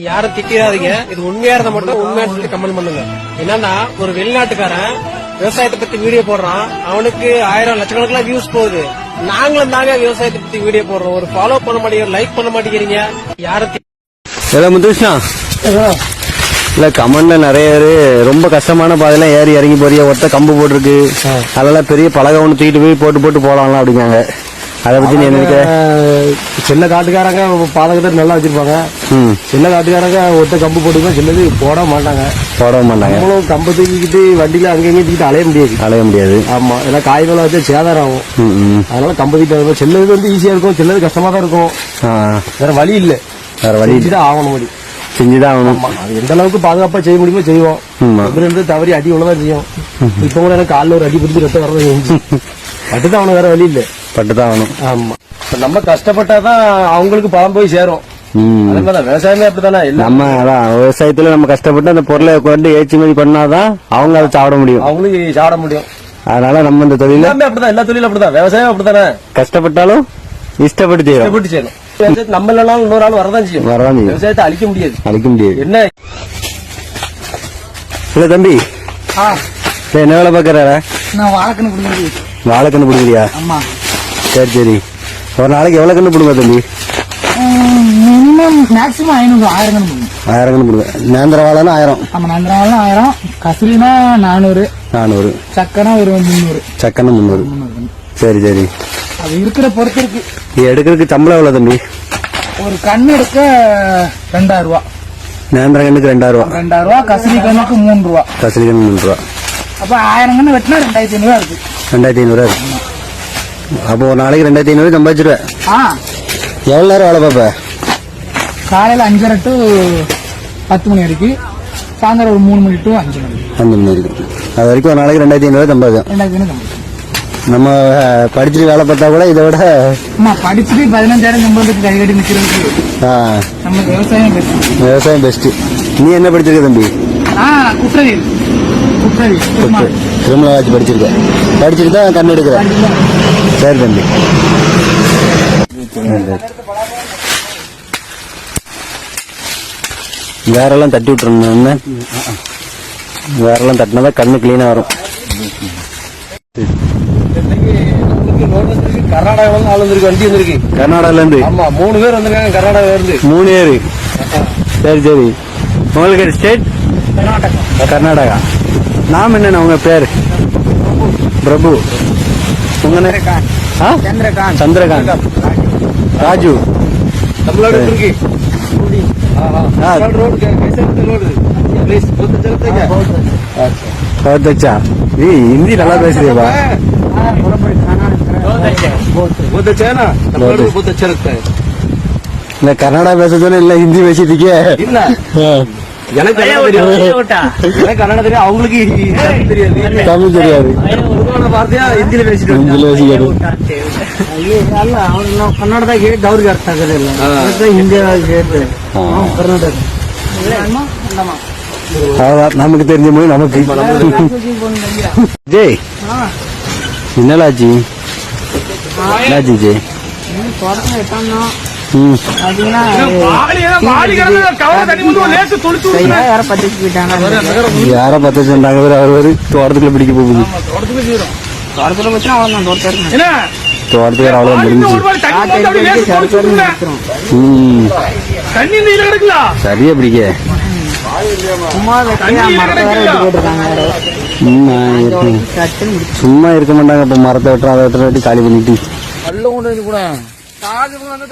யாரும் திட்டிடாதீங்க. இது உண்மையா இருந்தா மட்டும் உண்மையா சொல்லி கமெண்ட் பண்ணுங்க. என்னன்னா ஒரு வெளிநாட்டுக்காரன் விவசாயத்தை பத்தி வீடியோ போடுறான். அவனுக்கு ஆயிரம் லட்சக்கணக்கில் வியூஸ் போகுது. நாங்களும் தாங்க விவசாயத்தை பத்தி வீடியோ போடுறோம். ஒரு ஃபாலோ பண்ண மாட்டேங்கிறீங்க லைக் பண்ண மாட்டேங்கிறீங்க. யாரும் தி- ஏதோ முத்துஷ்ணா இல்ல கமெண்ட்ல நிறைய பேரு ரொம்ப கஷ்டமான பாதையெல்லாம் ஏறி இறங்கி போறிய? ஒத்த கம்பு போட்டிருக்கு. அதெல்லாம் பெரிய பலகை ஒண்ணு தூக்கிட்டு போய் போட்டு போட்டு போலாம்லாம் அப்படிங்காங்க. அதை பத்தி நீ என்ன சின்ன காட்டுக்காரங்க பாதகத்தை நல்லா வச்சிருப்பாங்க. சின்ன காட்டுக்காரங்க ஒத்த கம்பு போட்டுக்கலாம் சின்னது போட மாட்டாங்க. போட மாட்டாங்க. நம்மளும் கம்பு தூக்கிக்கிட்டு வண்டியில அங்கங்க தூக்கிட்டு அலைய முடியாது. அலைய முடியாது. ஆமா ஏன்னா காய் மேல வச்சா சேதாரம் ஆகும். அதனால கம்பு தூக்கிட்டு சின்னது வந்து ஈஸியா இருக்கும் சின்னது கஷ்டமா தான் இருக்கும். வேற வழி இல்ல. வேற வழி. செஞ்சுதான் ஆகணும் முடி செஞ்சுதான் ஆகணும். அது எந்த அளவுக்கு பாதுகாப்பா செய்ய முடியுமோ செய்வோம். இருந்து தவறி அடி உள்ளதான் செய்யும். இப்ப கூட எனக்கு காலில் ஒரு அடி பிடிச்சி ரத்தம் வரதான் செஞ்சு அதுதான் அவனுக்கு வேற வழி இல்ல. பட்டுதான் ஆகணும். ஆமா. இப்ப நம்ம கஷ்டப்பட்டாதான் அவங்களுக்கு பலம் போய் சேரும். ம். அதே மாதிரிதான் விவசாயமே அப்படித்தானே? நம்ம அதான் விவசாயத்துல நம்ம கஷ்டப்பட்டு அந்த பொருளை கொண்டு ஏற்றுமதி பண்ணாதான் அவங்க அதை சாப்பிட முடியும். அவங்களுக்கு சாப்பிட முடியும். அதனால நம்ம இந்த தொழில எல்லாமே அப்படிதான் எல்லா தொழிலும் அப்படிதான். விவசாயம் அப்படித்தானே? கஷ்டப்பட்டாலும் இஷ்டப்பட்டு செய்யறோம். எப்படி செய்யணும். விவசாயத்தை நம்ம இல்லைனாலும் இன்னொரு ஆள் வரதான் செய்யும். வரதான் செய்யும். விவசாயத்தை அழிக்க முடியாது. அழிக்க முடியாது. என்ன? இல்ல தம்பி. என்ன வேலை பாக்குறார நான் வாழைக்கண்ணு கொடுக்குறது வாழைக்கண்ணு பிடிக்கிறியா? ஆமா. சரி சரி. ஒரு நாளைக்கு எவ்வளவு கண்ணு பிடுங்க தம்பி? மினிமம் மேக்ஸிமம் ஐநூறு ஆயிரம் ஆயிரம் கண்ணு பிடுங்க நேந்திர வாழைன்னா ஆயிரம்? ஆமா நந்திராவெல்லாம் ஆயிரம் கசிலினா நானூறு நானூறு. சக்கனா ஒரு முந்நூறு சக்கன்னு முந்நூறு சரி சரி. அது இருக்கிற பொறுத்து இருக்கு. இது எடுக்கிறதுக்கு சம்பளம் எவ்வளவு தம்பி? ஒரு கண்ணு எடுக்க ரெண்டாயிரம் ரூபா. நேந்திர கண்ணுக்கு ரெண்டாயிரம் ரூபா. ரெண்டாயிரம் ரூபா கசிலி கண்ணுக்கு மூணு ரூபா. கண்ணு மூணு ரூபா. அப்ப ஆயிரம் கண்ணு வெட்டினா ரெண்டாயிரத்தி ஐநூறுவா இருக்கு. ரெண்டாயிரத்தி ஐநூறு இருக்கு. அப்போ ஒரு நாளைக்கு ரெண்டாயிரத்தி ஐநூறு சம்பாதிச்சிருவேன். ஆ. எவ்வளவு நேரம் வேலை பார்ப்ப? காலையில அஞ்சரை டு பத்து மணி வரைக்கும் சாயந்தரம் ஒரு மூணு மணி டு அஞ்சு மணி. அஞ்சு மணி வரைக்கும். அது வரைக்கும் ஒரு நாளைக்கு ரெண்டாயிரத்தி ஐநூறு சம்பாதிக்கும் ரெண்டாயிரத்தி ஐநூறு சம்பளம். நம்ம படிச்சுட்டு வேலை பார்த்தா கூட இதை விட படிச்சுட்டு பதினஞ்சாயிரம் சம்பளத்துக்கு கை கட்டி நம்ம விவசாயம் பெஸ்ட் விவசாயம் பெஸ்ட் நீ என்ன படிச்சிருக்க தம்பி? ஆ குற்றவி குற்றவி திருமால் திருமலாவாச்சு படிச்சிருக்க. படிச்சுட்டு தான் கண்ணு எடுக்கிற சரி தம்பி. வேறெல்லாம் தட்டி என்ன? வேறெல்லாம் தட்டினாதான் கண்ணு கிளீனா வரும். கர்நாடகாவில் ஆள் வந்திருக்கு வண்டி வந்திருக்கு கர்நாடகால இருந்து ஆமா மூணு பேர் வந்திருக்காங்க கர்நாடகால இருந்து மூணு ஏரு சரி சரி. உங்களுக்கு ஸ்டேட் கர்நாடகா. நாம என்னண்ணா உங்க பேரு பிரபு உங்க நே- ஆ? சந்திரகாந்த் சந்திரகாந்த் ராஜு தமிழ்நாடு இருக்கு ஆ. रोड कैसे रोड प्लीज बहुत अच्छा लगता है क्या बहुत अच्छा जी हिंदी நல்லா பேசுறீங்களா बहुत अच्छा है ना तमिलनाडु में बहुत अच्छा लगता है இந்த கன்னடா பேசுறதுன்னு இல்ல ஹிந்தி பேசிட்டீங்க இல்ல எனக்கு கன்னடம் தெரியும் எனக்கு கன்னடம் தெரியும் அவங்களுக்கு தமிழ் தெரியாது தமிழ் தெரியாது உருவான வார்த்தையா ஹிந்தியில பேசிட்டு ஹிந்தில பேசிக்கிறது ಅಲ್ಲ ನಾವು ಕನ್ನಡದಾಗ ಹೇಳಿದ್ದು ಅವ್ರಿಗೆ ಅರ್ಥ ಆಗೋದಿಲ್ಲ ಹಾ. ಅದಕ್ಕೆ ಹಿಂದಿಯಾಗಿ ಹೇಳ್ತೇವೆ ಹಾ. ನಾವು ಕರ್ನಾಟಕ அவ்வளவுதான் நமக்கு தெரிஞ்ச மொழி நமக்கு ஜெய் என்னலாச்சு என்னாச்சு ஜெய் யார பத்த சொன்னாங்க வேற அவர் ஒரு தோட்டத்துக்குள்ள பிடிக்க போகுது. தோட்டத்துக்கு அவ்வளவு முடிஞ்சு. ம். சரியா பிடிக்க. சும்மா இருக்க மாட்டாங்க. இப்ப மரத்தை வெட்டுற அதை வெட்டுற வெட்டி காலி பண்ணிட்டு. கொண்டு வந்து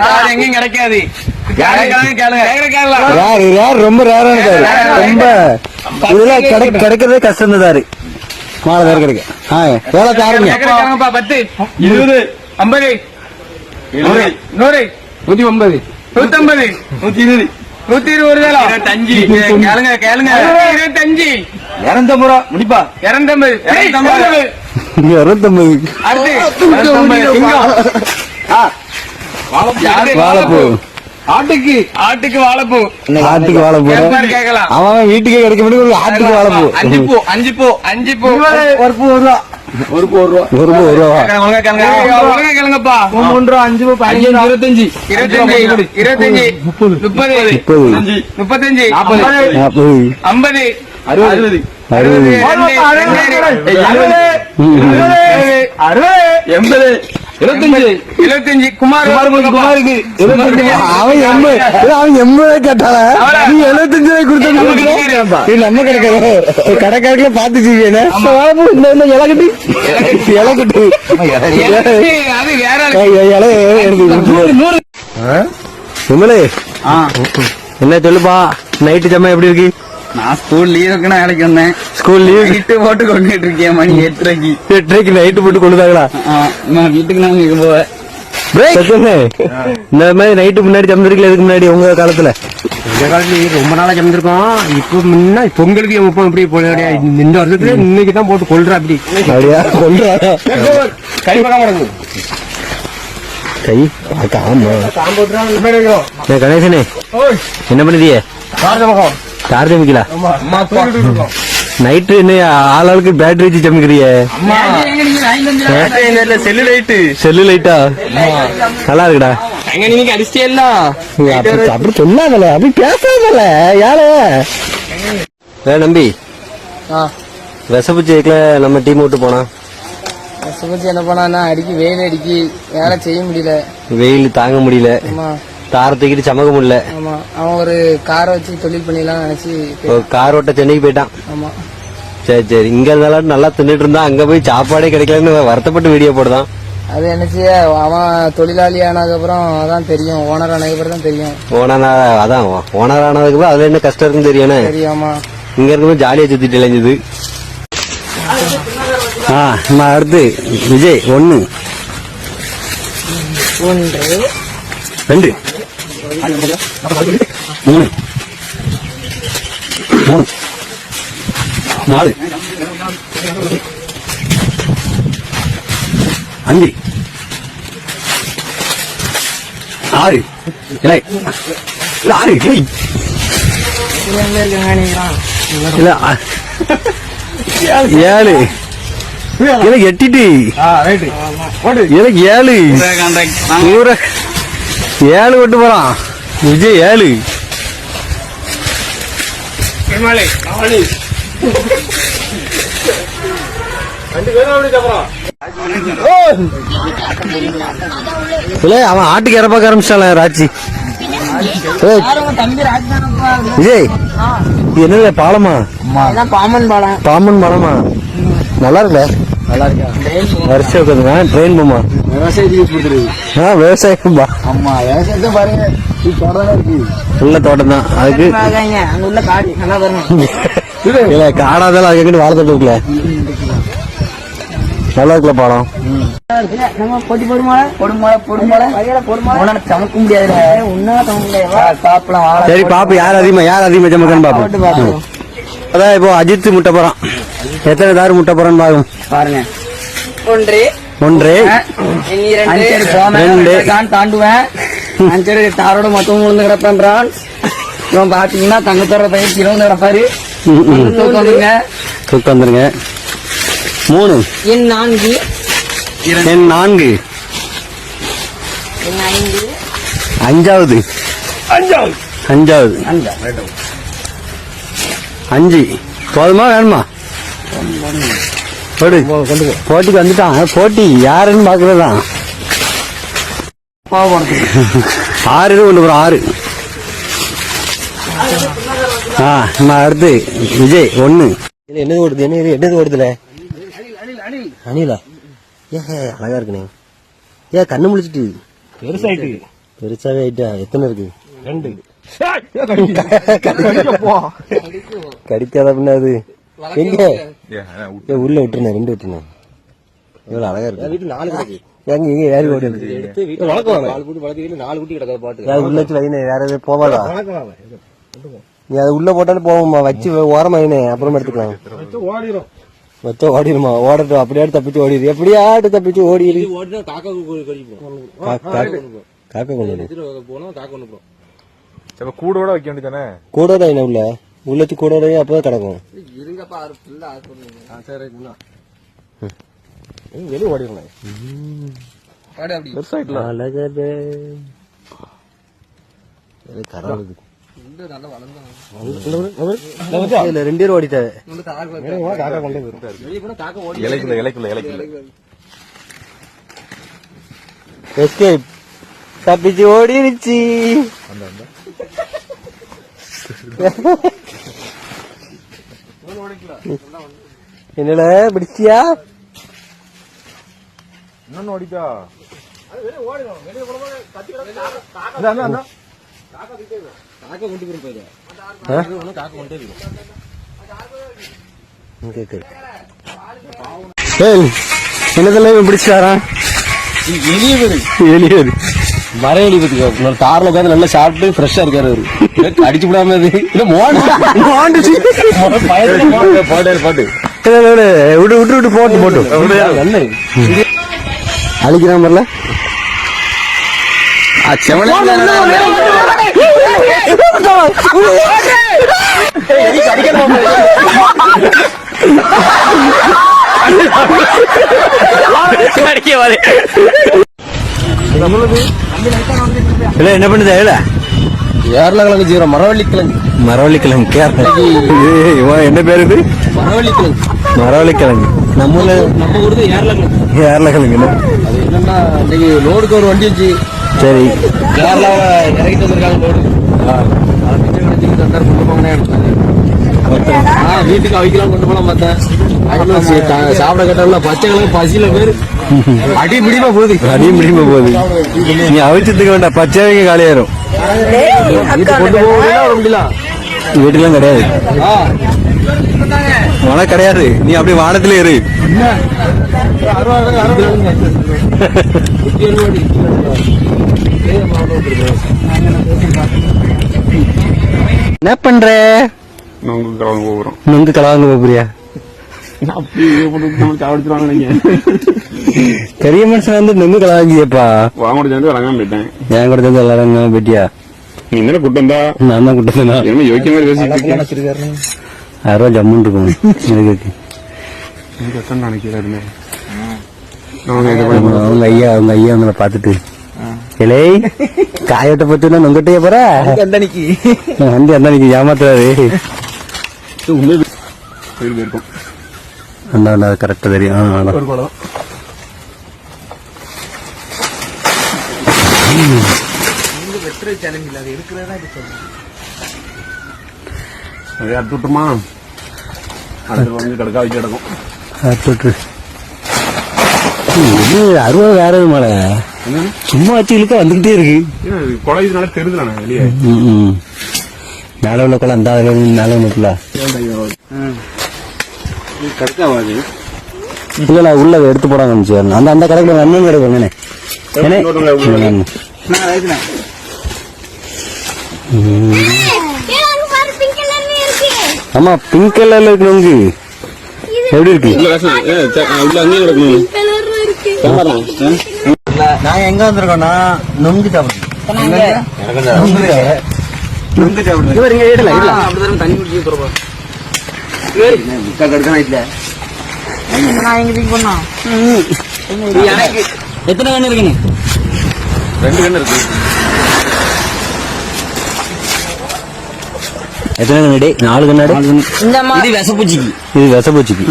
கூட எங்கேயும் கிடைக்காது. யாரு? யார் ரொம்ப ரேரான தாரு ரொம்ப இதெல்லாம் கிடை கிடைக்கிறதே கஷ்டம் தாரு மாலை பேர் கிடைக்க. ஆ எவ்வளவு தாருங்க. பத்து. இருபது ஐம்பது. நூறு. நூத்தி ஒன்பது. நூத்தம்பது. நூத்தி இருபது. நூத்தி இருபது இருபத்தஞ்சு. கேளுங்க கேளுங்க. இருபத்தஞ்சு. இரநூத்தம்பது ரூபா. முடிப்பா. இரநூத்தம்பது. இரநூத்தம்பது. அடுத்து. இரநூத்தம்பது. யாரு? வாழைப்பூ. ஆட்டுக்கு. ஆட்டுக்கு வாழைப்பூ. ஆட்டுக்கு வாழை கேட்பாரு கேட்கலாம். அவன் வீட்டுக்கே கிடைக்க முடியும் ஆட்டுக்கு வாழை பூ அஞ்சு பூ அஞ்சு பூ அஞ்சு பூ. ஒரு பூ ஒரு ரூபா. ஒரு பூ ஒரு ரூபா. ஒரு பூ ஒரு மூன்று ரூபா. அஞ்சு ரூபா. அஞ்சு, இருபத்தஞ்சு இருபத்தஞ்சு இருபத்தஞ்சு. முப்பது. முப்பது. முப்பது. முப்பத்தஞ்சு. நாற்பது. ஐம்பது. அறுபது. அறுபது. எண்பது. குமார் குமாருக்கு அவன் எண்பது அவன் எண்பது கேட்டால நீ எழுபத்தஞ்சு ரூபாய் கொடுத்தா இது நம்ம கிடைக்காது கடைக்காரங்கள பாத்து செய்வேனே இலக்கட்டு இலக்கட்டு அது வேற இலை என்ன சொல்லுப்பா? நைட்டு ஜம்மா எப்படி இருக்கு? நான் ஸ்கூல் லீவுக்கு நான் வேலைக்கு வந்தேன். ஸ்கூல் லீவ் நைட்டு போட்டு கொண்டுட்டு இருக்கேன் மணி எட்டரைக்கு. எட்டரைக்கு நைட்டு போட்டு கொண்டுதாங்களா நான் வீட்டுக்கு நான் இங்க போவேன். இந்த மாதிரி நைட்டு முன்னாடி ஜம்மிருக்கல இதுக்கு முன்னாடி உங்க காலத்துல? இந்த காலத்துல ரொம்ப நாளா ஜம்மிருக்கோம் இப்போ முன்ன பொங்கலுக்கு எப்போ இப்படி போட இந்த வருஷத்துல இன்னைக்கு தான் போட்டு கொள்றா அப்படி. அப்படியா? கை கை ஆமா கணேசனே என்ன பண்ணுதியே சார்ஜ் அமைக்கல நைட்டு என்ன ஆளாளுக்கு பேட்டரி வச்சு ஜமிக்கிறியே செல்லு லைட்டு செல்லு லைட்டா நல்லா இருக்குடா. எங்க நீங்க அடிச்சிட்டே அப்படி சொல்லாதல அப்படி பேசாதல யார? ஏ நம்பி விசப்பு ஜெயிக்கல நம்ம டீம் விட்டு போனா? சுமத்தி என்ன பண்ணா அடிக்கி வெயில் அடிக்கி. வேலை செய்ய முடியல. வெயில் தாங்க முடியல. தார தூக்கிட்டு சமக்க முடியல ஆமா அவன் ஒரு காரை வச்சு தொழில் பண்ணிடலாம் நினைச்சு ஒரு கார் ஓட்ட சென்னைக்கு போயிட்டான். ஆமா. சரி சரி. இங்க இருந்தாலும் நல்லா தின்னுட்டு இருந்தா அங்க போய் சாப்பாடே கிடைக்கலன்னு வருத்தப்பட்டு வீடியோ போடுதான். அது என்னச்சு அவன் தொழிலாளி ஆனதுக்கப்புறம் அதான் தெரியும். ஓனர் ஆனதுக்கப்புறம் தான் தெரியும். ஓனர் அதான் ஓனர் ஆனதுக்கு அப்புறம் அதுல என்ன கஷ்டம் இருக்குன்னு தெரியானே தெரியாமா இங்க இருக்கும்போது ஜாலியா சுத்திட்டு இளைஞ்சது. ஆ அடுத்து விஜய் ஒன்னு ஒன்று. ரெண்டு. மூணு. மூணு. நாலு. அஞ்சு. ஆறு. இல்லை. இல்ல, ஆறு. ஏழு. எனக்கு எட்டிட்டு. எனக்கு ஏழு. ஏழு விட்டு போறான். விஜய் ஏழு. இல்ல அவன் ஆட்டுக்கு இறப்பாக்க ஆரம்பிச்சால ராஜ்தானப்பா விஜய் இது என்னது பாலமா? பாமன் பாலம். பாம்பன் மரமா நல்லா இருக்குல்ல? நல்லா இருக்கா? வருஷம் உட்காந்துங்க ட்ரெயின் போமா? விவசாயத்துக்கு யூஸ் கொடுத்துருது ஆ விவசாயம் பா. ஆமா விவசாயத்தை பாருங்க. தோட்டம் தான் இருக்கு. உள்ள தோட்டம் தான் அதுக்கு அங்க உள்ள காடி நல்லா பாருங்க இல்ல காடாதால அது எங்கிட்டு வாழை இருக்குல்ல? நல்லா இருக்குல்ல நம்ம போடுமா? பொடுமலை பொடுமலை. வகையில போடுமா? உன்னால சமைக்க முடியாது உன்னால தங்க முடியாது சாப்பிடலாம் வாழை சரி பாப்பு யார் அதிகமா யார் அதிகமா ஜமக்கன்னு பாப்போம். அதான் இப்போ அஜித் முட்டை போறான். எத்தனை தாரு முட்டை போறான்னு பாக்கும் பாருங்க. ஒன்று. ஒன்று. ரெண்டு. தான் தாண்டுவேன். அஞ்சடி தாரோட மொத்தம் விழுந்து கிடப்பேன்றான் இவன் பாத்தீங்கன்னா தங்கத்தோட பையன் கிலோ கிடப்பாரு. ம், ம். தூக்கணுங்க தூக்கம் வந்துருங்க. மூணு. எண் நான்கு. எண் நான்கு. ஐந்து. அஞ்சாவது. அஞ்சாவது. அஞ்சு. போதுமா வேணுமா? போடு. போட்டிக்கு வந்துட்டான். போட்டி யாருன்னு பாக்குறதுதான் ஆறு கொண்டு போறோம் ஆறு. ஆ நம்ம அடுத்து விஜய் ஒண்ணு. என்னது ஓடுது என்ன இது? என்னது ஓடுதுல? அணிலா? ஏ அழகா இருக்குனே ஏ கண்ணு முழிச்சிட்டு? பெருசாயிட்டு. பெருசாவே ஆயிட்டா? எத்தனை இருக்கு? ரெண்டு. கடிக்காத அப்படின்னா அது. எங்க? உள்ள விட்டுருந்தேன் ரெண்டு விட்டுருந்தேன் எவ்வளவு அழகா இருக்கு. வீட்டு நாலு கிடக்கு எங்க எங்க ஏறி ஓடி வளர்க்கலாம் நாலு குட்டி வளர்த்து நாலு குட்டி கிடக்காது பாட்டு உள்ள வச்சு வைனே வேற எதுவும் போவாதா நீ அதை உள்ள போட்டாலும் போவோம்மா வச்சு ஓரமா வைனே அப்புறமா எடுத்துக்கலாம். ஓடிடும் வச்சா ஓடிடுமா ஓடட்டும் அப்படியாட்டு தப்பிச்சு ஓடிடு எப்படியாட்டு தப்பிச்சு ஓடிடு ஓடினா காக்கா கொண்டு போனா காக்கா ஒண்ணு அப்ப கூடோட வைக்க வேண்டியதானே கூட தான் என்ன உள்ள? உள்ளத்து கூட அப்பதான் கிடக்கும். இருங்கப்பா அது ஃபுல்லா ஆக்குறீங்க வெளியே ஓடிடலாம் பாடு அப்படி. பெருசாயிட்டல அழகதே. இல்ல ரெண்டு பேரும் ஓடிட்டாரு இந்த தாக்கு காக்கா கொண்டே வருது வெளியே போனா காக்க ஓடி இலைக்குள்ள இலைக்குள்ள இலைக்குள்ள. எஸ்கேப் தப்பிச்சு ஓடிருச்சு. என்னடா பிடிச்சியா? இன்னொன்னு போயிடு என்னதெல்லாம் இவன் பிடிச்சு வரான்? எலி பத்தி கார்ல உட்காந்து நல்லா சாப்பிட்டு ஃப்ரெஷ்ஷா இருக்காரு அவரு. அடிச்சு விடாம இது இல்ல மோண்டுச்சு பாட்டு பாட்டு விட்டு விட்டு விட்டு போட்டு போட்டு. நல்ல அழிக்கிறான் வரல இல்ல என்ன பண்ணுது? இல்ல ஏர்லக்கிழங்கு ஜீரோ மரவள்ளி கிழங்கு மரவள்ளி கிழங்கு கேரளா இவன் என்ன பேரு இது? மரவள்ளி கிழங்கு மரவள்ளி கிழங்கு நம்ம நம்ம ஊருக்கு ஏர்லங்க ஏர்லக்கிழங்கு அது என்னன்னா இன்னைக்கு லோடுக்கு ஒரு வண்டி வச்சு சரி. கேரளாவை இறக்கிட்டு வந்திருக்காங்க லோடு. வீட்டுக்கு அவைக்கலாம் கொண்டு போலாம் பார்த்தேன். சாப்பிட கேட்டால பச்சை கிழங்கு பசியில பேரு. அடி பிடிமா போகுது அடியும் முடியுமா போகுது நீ அவிச்சதுக்கு வேண்டாம் பச்சைங்க காலியாயிரும். கொண்டு போக வீட்டுலாம் கிடையாது. உனக்கு கிடையாது. நீ அப்படியே வானத்துல இரு. என்ன பண்ற? நாங்க கிளம்ப போகிறோம். நொங்கு கலவாங்க போறியா? பெரிய மனுஷன் வந்து நொங்கு கலவாங்கியப்பா வாங்கோட சேர்ந்து வழங்காம போயிட்டேன். என் கூட சேர்ந்து எல்லாரும் பெட்டியா நீ என்ன கூட்டம் தான் நான் தான் என்ன யோக்கிய மாதிரி பேசிட்டு ஜம்முன் இருக்கும் எனக்கு அவங்க ஐயா அவங்க ஐயா அவங்கள பாத்துட்டு இலை காயத்தை பத்துனா நொங்கட்டைய போற? அந்தனிக்கு வண்டி அந்த நீங்க ஏமாத்துறாரு உண்மை போயிரு போயிருக்கோம் அந்த அந்த கரெக்டா தெரியும். ஒரு குடம் வெற்ற சேலஞ்ச் இல்ல அது இருக்கிறதா இது சொல்லுங்க. அதே அறுத்து விட்டுமா அடுத்து வந்து கிடக்கா வச்சு கிடக்கும் அடுத்து விட்டுரு. இது அறுபது வேற மழை சும்மா வச்சு இழுக்க வந்துகிட்டே இருக்கு. இதனால தெரியுதுண்ணா வெளியே? ம், ம். மேல உள்ள குளம் அந்த மேல ஒண்ணுக்குள்ள இல்ல இல்ல உள்ள எடுத்து போடாம இருந்துச்சு அந்த அந்த கடைக்குள்ள அண்ணன் கடை இருக்கு. ஆமா பிங்க் கலர்ல இருக்கு நொங்கு. எப்படி இருக்கு? நாங்க எங்க வந்திருக்கோம்னா நொங்கு சாப்பிடுறோம் நொங்கு சாப்பிடுறோம் இவர் இங்க இடல இல்ல அப்படிதான் தண்ணி குடிச்சு தருவா நான் எங்க திங்க் பண்ணோம் எத்தனை கண்ணு இருக்குன்னு ரெண்டு கண்ணு இருக்கு. எத்தனை கண்ணாடி நாலு கண்ணாடி இது விசப்பூச்சிக்கு. இது விசப்பூச்சிக்கு.